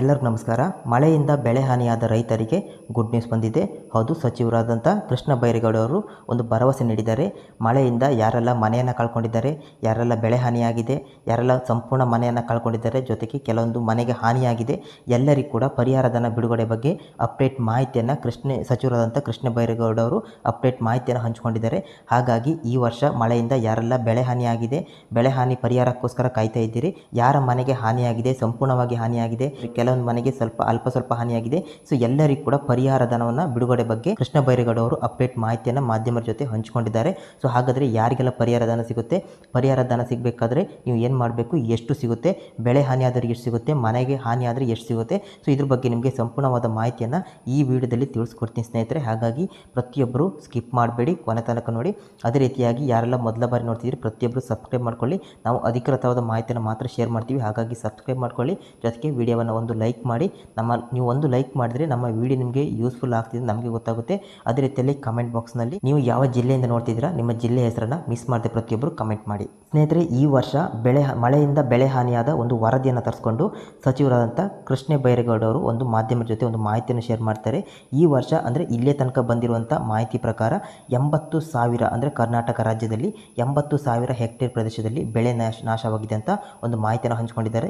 ಎಲ್ಲರಿಗೂ ನಮಸ್ಕಾರ. ಮಳೆಯಿಂದ ಬೆಳೆ ಹಾನಿಯಾದ ರೈತರಿಗೆ ಗುಡ್ ನ್ಯೂಸ್ ಬಂದಿದೆ. ಹೌದು ಸಚಿವರಾದಂಥ ಕೃಷ್ಣ ಬೈರೇಗೌಡ ಅವರು ಒಂದು ಭರವಸೆ ನೀಡಿದ್ದಾರೆ. ಮಳೆಯಿಂದ ಯಾರೆಲ್ಲ ಮನೆಯನ್ನು ಕಳ್ಕೊಂಡಿದ್ದಾರೆ, ಯಾರೆಲ್ಲ ಬೆಳೆ ಹಾನಿಯಾಗಿದೆ, ಯಾರೆಲ್ಲ ಸಂಪೂರ್ಣ ಮನೆಯನ್ನು ಕಳ್ಕೊಂಡಿದ್ದಾರೆ, ಜೊತೆಗೆ ಕೆಲವೊಂದು ಮನೆಗೆ ಹಾನಿಯಾಗಿದೆ, ಎಲ್ಲರಿಗೂ ಕೂಡ ಪರಿಹಾರ ಧನ ಬಿಡುಗಡೆ ಬಗ್ಗೆ ಅಪ್ಡೇಟ್ ಮಾಹಿತಿಯನ್ನು ಕೃಷ್ಣ ಸಚಿವರಾದಂಥ ಕೃಷ್ಣ ಬೈರೇಗೌಡ ಅವರು ಅಪ್ಡೇಟ್ ಮಾಹಿತಿಯನ್ನು ಹಂಚಿಕೊಂಡಿದ್ದಾರೆ. ಹಾಗಾಗಿ ಈ ವರ್ಷ ಮಳೆಯಿಂದ ಯಾರೆಲ್ಲ ಬೆಳೆ ಹಾನಿಯಾಗಿದೆ, ಬೆಳೆ ಹಾನಿ ಪರಿಹಾರಕ್ಕೋಸ್ಕರ ಕಾಯ್ತಾ ಇದ್ದೀರಿ, ಯಾರ ಮನೆಗೆ ಹಾನಿಯಾಗಿದೆ, ಸಂಪೂರ್ಣವಾಗಿ ಹಾನಿಯಾಗಿದೆ ಕೆಲವೊಂದು ಮನೆಗೆ ಸ್ವಲ್ಪ ಅಲ್ಪ ಸ್ವಲ್ಪ ಹಾನಿಯಾಗಿದೆ. ಸೊ, ಎಲ್ಲರಿಗೂ ಕೂಡ ಪರಿಹಾರ ಧನವನ್ನು ಬಿಡುಗಡೆ ಬಗ್ಗೆ ಕೃಷ್ಣ ಬೈರೇಗೌಡ ಅವರು ಅಪ್ಡೇಟ್ ಮಾಹಿತಿಯನ್ನು ಮಾಧ್ಯಮರ ಜೊತೆ ಹಂಚಿಕೊಂಡಿದ್ದಾರೆ. ಸೊ, ಹಾಗಾದರೆ ಯಾರಿಗೆಲ್ಲ ಪರಿಹಾರ ಧನ ಸಿಗುತ್ತೆ? ಪರಿಹಾರ ಧನ ಸಿಗಬೇಕಾದ್ರೆ ನೀವು ಏನು ಮಾಡಬೇಕು? ಎಷ್ಟು ಸಿಗುತ್ತೆ? ಬೆಳೆ ಹಾನಿ ಎಷ್ಟು ಸಿಗುತ್ತೆ? ಮನೆಗೆ ಹಾನಿ ಎಷ್ಟು ಸಿಗುತ್ತೆ? ಸೊ, ಇದ್ರ ಬಗ್ಗೆ ನಿಮಗೆ ಸಂಪೂರ್ಣವಾದ ಮಾಹಿತಿಯನ್ನು ಈ ವಿಡಿಯೋದಲ್ಲಿ ತಿಳಿಸ್ಕೊಡ್ತೀನಿ ಸ್ನೇಹಿತರೆ. ಹಾಗಾಗಿ ಪ್ರತಿಯೊಬ್ಬರು ಸ್ಕಿಪ್ ಮಾಡಬೇಡಿ, ಕೊನೆ ತನಕ ನೋಡಿ. ಅದೇ ರೀತಿಯಾಗಿ ಯಾರೆಲ್ಲ ಮೊದಲ ಬಾರಿ ನೋಡ್ತಿದ್ದೀರಿ ಪ್ರತಿಯೊಬ್ಬರು ಸಬ್ಸ್ಕ್ರೈಬ್ ಮಾಡ್ಕೊಳ್ಳಿ. ನಾವು ಅಧಿಕೃತವಾದ ಮಾಹಿತಿಯನ್ನು ಮಾತ್ರ ಶೇರ್ ಮಾಡ್ತೀವಿ. ಹಾಗಾಗಿ ಸಬ್ಸ್ಕ್ರೈಬ್ ಮಾಡ್ಕೊಳ್ಳಿ. ಜೊತೆಗೆ ವಿಡಿಯೋವನ್ನು ಒಂದು ಲೈಕ್ ಮಾಡಿ, ನಮ್ಮ ನೀವು ಒಂದು ಲೈಕ್ ಮಾಡಿದ್ರೆ ನಮ್ಮ ವಿಡಿಯೋ ನಿಮಗೆ ಯೂಸ್ಫುಲ್ ಆಗ್ತಿದೆ ನಮಗೆ ಗೊತ್ತಾಗುತ್ತೆ. ಅದೇ ರೀತಿಯಲ್ಲಿ ಕಮೆಂಟ್ ಬಾಕ್ಸ್ನಲ್ಲಿ ನೀವು ಯಾವ ಜಿಲ್ಲೆಯಿಂದ ನೋಡ್ತಿದ್ದೀರಾ, ನಿಮ್ಮ ಜಿಲ್ಲೆ ಹೆಸರನ್ನು ಮಿಸ್ ಮಾಡದೆ ಪ್ರತಿಯೊಬ್ಬರು ಕಮೆಂಟ್ ಮಾಡಿ. ಸ್ನೇಹಿತರೆ, ಈ ವರ್ಷ ಬೆಳೆ, ಮಳೆಯಿಂದ ಬೆಳೆ ಹಾನಿಯಾದ ಒಂದು ವರದಿಯನ್ನು ತರಿಸ್ಕೊಂಡು ಸಚಿವರಾದಂಥ ಕೃಷ್ಣ ಬೈರೇಗೌಡ ಅವರು ಒಂದು ಮಾಧ್ಯಮದ ಜೊತೆ ಒಂದು ಮಾಹಿತಿಯನ್ನು ಶೇರ್ ಮಾಡ್ತಾರೆ. ಈ ವರ್ಷ ಅಂದರೆ ಇಲ್ಲೇ ತನಕ ಬಂದಿರುವಂಥ ಮಾಹಿತಿ ಪ್ರಕಾರ ಎಂಬತ್ತು ಸಾವಿರ ಅಂದರೆ ಕರ್ನಾಟಕ ರಾಜ್ಯದಲ್ಲಿ ಎಂಬತ್ತು ಸಾವಿರ ಹೆಕ್ಟೇರ್ ಪ್ರದೇಶದಲ್ಲಿ ಬೆಳೆ ನಾಶ, ನಾಶವಾಗಿದೆ ಅಂತ ಒಂದು ಮಾಹಿತಿಯನ್ನು ಹಂಚಿಕೊಂಡಿದ್ದಾರೆ.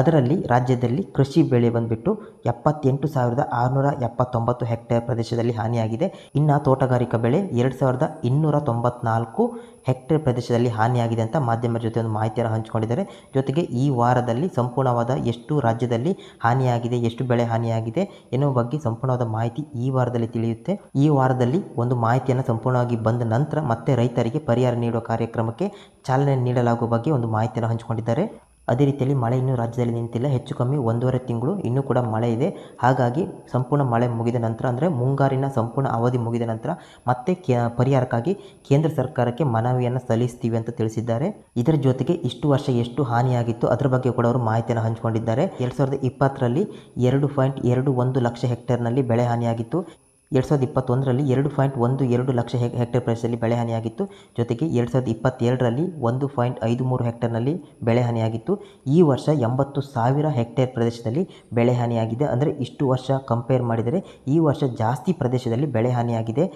ಅದರಲ್ಲಿ ರಾಜ್ಯದಲ್ಲಿ ಕೃಷಿ ಬೆಳೆ ಬಂದುಬಿಟ್ಟು ಎಪ್ಪತ್ತೆಂಟು ಸಾವಿರದ ಆರುನೂರ ಎಪ್ಪತ್ತೊಂಬತ್ತು ಹೆಕ್ಟೇರ್ ಪ್ರದೇಶದಲ್ಲಿ ಹಾನಿಯಾಗಿದೆ. ಇನ್ನು ತೋಟಗಾರಿಕಾ ಬೆಳೆ ಎರಡು ಸಾವಿರದ ಇನ್ನೂರ ತೊಂಬತ್ನಾಲ್ಕು ಹೆಕ್ಟೇರ್ ಪ್ರದೇಶದಲ್ಲಿ ಹಾನಿಯಾಗಿದೆ ಅಂತ ಮಾಧ್ಯಮದ ಜೊತೆ ಒಂದು ಮಾಹಿತಿಯನ್ನು ಹಂಚಿಕೊಂಡಿದ್ದಾರೆ. ಜೊತೆಗೆ ಈ ವಾರದಲ್ಲಿ ಸಂಪೂರ್ಣವಾದ ಎಷ್ಟು ರಾಜ್ಯದಲ್ಲಿ ಹಾನಿಯಾಗಿದೆ, ಎಷ್ಟು ಬೆಳೆ ಹಾನಿಯಾಗಿದೆ ಎನ್ನುವ ಬಗ್ಗೆ ಸಂಪೂರ್ಣವಾದ ಮಾಹಿತಿ ಈ ವಾರದಲ್ಲಿ ತಿಳಿಯುತ್ತೆ. ಈ ವಾರದಲ್ಲಿ ಒಂದು ಮಾಹಿತಿಯನ್ನು ಸಂಪೂರ್ಣವಾಗಿ ಬಂದ ನಂತರ ಮತ್ತೆ ರೈತರಿಗೆ ಪರಿಹಾರ ನೀಡುವ ಕಾರ್ಯಕ್ರಮಕ್ಕೆ ಚಾಲನೆ ನೀಡಲಾಗುವ ಬಗ್ಗೆ ಒಂದು ಮಾಹಿತಿಯನ್ನು ಹಂಚಿಕೊಂಡಿದ್ದಾರೆ. ಅದೇ ರೀತಿಯಲ್ಲಿ ಮಳೆ ಇನ್ನೂ ರಾಜ್ಯದಲ್ಲಿ ನಿಂತಿಲ್ಲ. ಹೆಚ್ಚು ಕಮ್ಮಿ ಒಂದೂವರೆ ತಿಂಗಳು ಇನ್ನೂ ಕೂಡ ಮಳೆ ಇದೆ. ಹಾಗಾಗಿ ಸಂಪೂರ್ಣ ಮಳೆ ಮುಗಿದ ನಂತರ ಅಂದರೆ ಮುಂಗಾರಿನ ಸಂಪೂರ್ಣ ಅವಧಿ ಮುಗಿದ ನಂತರ ಮತ್ತೆ ಪರಿಹಾರಕ್ಕಾಗಿ ಕೇಂದ್ರ ಸರ್ಕಾರಕ್ಕೆ ಮನವಿಯನ್ನು ಸಲ್ಲಿಸ್ತೀವಿ ಅಂತ ತಿಳಿಸಿದ್ದಾರೆ. ಇದರ ಜೊತೆಗೆ ಇಷ್ಟು ವರ್ಷ ಎಷ್ಟು ಹಾನಿಯಾಗಿತ್ತು ಅದರ ಬಗ್ಗೆ ಕೂಡ ಅವರು ಮಾಹಿತಿಯನ್ನು ಹಂಚಿಕೊಂಡಿದ್ದಾರೆ. ಎರಡು ಸಾವಿರದ ಇಪ್ಪತ್ತರಲ್ಲಿ ಎರಡು ಪಾಯಿಂಟ್ ಎರಡು ಒಂದು ಲಕ್ಷ ಹೆಕ್ಟೇರ್ನಲ್ಲಿ ಬೆಳೆ ಹಾನಿಯಾಗಿತ್ತು. ಎರಡು ಸಾವಿರದ ಇಪ್ಪತ್ತೊಂದರಲ್ಲಿ ಎರಡು ಪಾಯಿಂಟ್ ಒಂದು ಎರಡು ಲಕ್ಷ ಹೆ ಹೆಕ್ಟೇರ್ ಪ್ರದೇಶದಲ್ಲಿ ಬೆಳೆ ಹಾನಿಯಾಗಿತ್ತು. ಜೊತೆಗೆ ಎರಡು ಸಾವಿರದ ಇಪ್ಪತ್ತೆರಡರಲ್ಲಿ ಒಂದು ಪಾಯಿಂಟ್ ಐದು ಮೂರು ಹೆಕ್ಟೇರ್ನಲ್ಲಿ ಬೆಳೆ ಹಾನಿಯಾಗಿತ್ತು. ಈ ವರ್ಷ ಎಂಬತ್ತು ಸಾವಿರ ಹೆಕ್ಟೇರ್ ಪ್ರದೇಶದಲ್ಲಿ ಬೆಳೆ ಹಾನಿಯಾಗಿದೆ. ಅಂದರೆ ಇಷ್ಟು ವರ್ಷ ಕಂಪೇರ್ ಮಾಡಿದರೆ ಈ ವರ್ಷ ಜಾಸ್ತಿ ಪ್ರದೇಶದಲ್ಲಿ ಬೆಳೆ ಹಾನಿಯಾಗಿದೆ.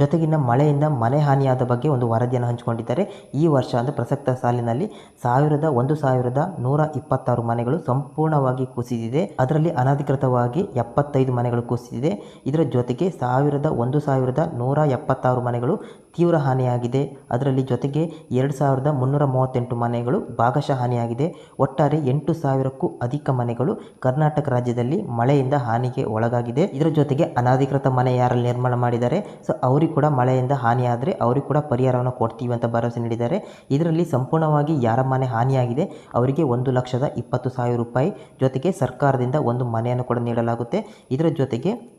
ಜೊತೆಗಿನ ಮಳೆಯಿಂದ ಮನೆ ಹಾನಿಯಾದ ಬಗ್ಗೆ ಒಂದು ವರದಿಯನ್ನು ಹಂಚಿಕೊಂಡಿದ್ದಾರೆ. ಈ ವರ್ಷ ಅಂದರೆ ಪ್ರಸಕ್ತ ಸಾಲಿನಲ್ಲಿ ಸಾವಿರದ ಒಂದು ಸಾವಿರದ ನೂರ ಇಪ್ಪತ್ತಾರು ಮನೆಗಳು ಸಂಪೂರ್ಣವಾಗಿ ಕುಸಿದಿದೆ. ಅದರಲ್ಲಿ ಅನಧಿಕೃತವಾಗಿ ಎಪ್ಪತ್ತೈದು ಮನೆಗಳು ಕುಸಿದಿದೆ. ಇದರ ಜೊತೆಗೆ ಸಾವಿರದ ಒಂದು ಸಾವಿರದ ನೂರ ಎಪ್ಪತ್ತಾರು ಮನೆಗಳು ತೀವ್ರ ಹಾನಿಯಾಗಿದೆ. ಅದರಲ್ಲಿ ಜೊತೆಗೆ ಎರಡು ಸಾವಿರದ ಮುನ್ನೂರ ಮೂವತ್ತೆಂಟು ಮನೆಗಳು ಭಾಗಶಃ ಹಾನಿಯಾಗಿದೆ. ಒಟ್ಟಾರೆ ಎಂಟು ಸಾವಿರಕ್ಕೂ ಅಧಿಕ ಮನೆಗಳು ಕರ್ನಾಟಕ ರಾಜ್ಯದಲ್ಲಿ ಮಳೆಯಿಂದ ಹಾನಿಗೆ ಒಳಗಾಗಿದೆ. ಇದರ ಜೊತೆಗೆ ಅನಧಿಕೃತ ಮನೆ ಯಾರಲ್ಲಿ ನಿರ್ಮಾಣ ಮಾಡಿದ್ದಾರೆ? ಸೊ, ಅವರಿಗೆ ಕೂಡ ಮಳೆಯಿಂದ ಹಾನಿಯಾದರೆ ಅವರಿಗೆ ಕೂಡ ಪರಿಹಾರವನ್ನು ಕೊಡ್ತೀವಿ ಅಂತ ಭರವಸೆ ನೀಡಿದ್ದಾರೆ. ಇದರಲ್ಲಿ ಸಂಪೂರ್ಣವಾಗಿ ಯಾರ ಮನೆ ಹಾನಿಯಾಗಿದೆ? ಅವರಿಗೆ ಒಂದು ಲಕ್ಷದ ಇಪ್ಪತ್ತು ಸಾವಿರ ರೂಪಾಯಿ ಜೊತೆಗೆ ಸರ್ಕಾರದಿಂದ ಒಂದು ಮನೆಯನ್ನು ಕೂಡ ನೀಡಲಾಗುತ್ತೆ. ಇದರ ಜೊತೆಗೆ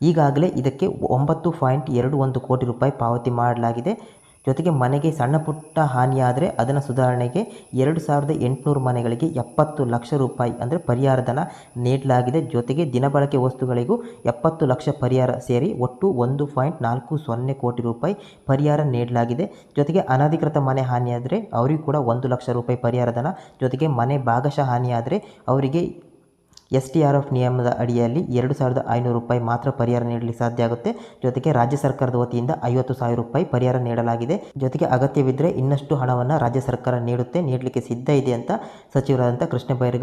ಈಗಾಗಲೇ ಇದಕ್ಕೆ ಒಂಬತ್ತು ಪಾಯಿಂಟ್ ಎರಡು ಒಂದು ಕೋಟಿ ರೂಪಾಯಿ ಪಾವತಿ ಮಾಡಲಾಗಿದೆ. ಜೊತೆಗೆ ಮನೆಗೆ ಸಣ್ಣ ಪುಟ್ಟ ಹಾನಿಯಾದರೆ ಅದನ್ನು ಸುಧಾರಣೆಗೆ ಎರಡು ಸಾವಿರದ ಎಂಟುನೂರು ಮನೆಗಳಿಗೆ ಎಪ್ಪತ್ತು ಲಕ್ಷ ರೂಪಾಯಿ ಅಂದರೆ ಪರಿಹಾರ ಧನ ನೀಡಲಾಗಿದೆ. ಜೊತೆಗೆ ದಿನಬಳಕೆ ವಸ್ತುಗಳಿಗೂ ಎಪ್ಪತ್ತು ಲಕ್ಷ ಪರಿಹಾರ ಸೇರಿ ಒಟ್ಟು ಒಂದು ಪಾಯಿಂಟ್ ನಾಲ್ಕು ಸೊನ್ನೆ ಕೋಟಿ ರೂಪಾಯಿ ಪರಿಹಾರ ನೀಡಲಾಗಿದೆ. ಜೊತೆಗೆ ಅನಧಿಕೃತ ಮನೆ ಹಾನಿಯಾದರೆ ಅವರಿಗೂ ಕೂಡ ಒಂದು ಲಕ್ಷ ರೂಪಾಯಿ ಪರಿಹಾರ ಧನ. ಜೊತೆಗೆ ಮನೆ ಭಾಗಶಃ ಹಾನಿಯಾದರೆ ಅವರಿಗೆ ಎಸ್ ಟಿ ಆರ್ ಎಫ್ ನಿಯಮದ ಅಡಿಯಲ್ಲಿ ಎರಡು ಸಾವಿರದ ಐನೂರು ರೂಪಾಯಿ ಮಾತ್ರ ಪರಿಹಾರ ನೀಡಲಿಕ್ಕೆ ಸಾಧ್ಯ ಆಗುತ್ತೆ ಜೊತೆಗೆ ರಾಜ್ಯ ಸರ್ಕಾರದ ವತಿಯಿಂದ ಐವತ್ತು ಸಾವಿರ ರೂಪಾಯಿ ಪರಿಹಾರ ನೀಡಲಾಗಿದೆ. ಜೊತೆಗೆ ಅಗತ್ಯವಿದ್ದರೆ ಇನ್ನಷ್ಟು ಹಣವನ್ನು ರಾಜ್ಯ ಸರ್ಕಾರ ನೀಡುತ್ತೆ, ನೀಡಲಿಕ್ಕೆ ಸಿದ್ಧ ಇದೆ ಅಂತ ಸಚಿವರಾದಂಥ ಕೃಷ್ಣ ಬೈರೇಗೌಡ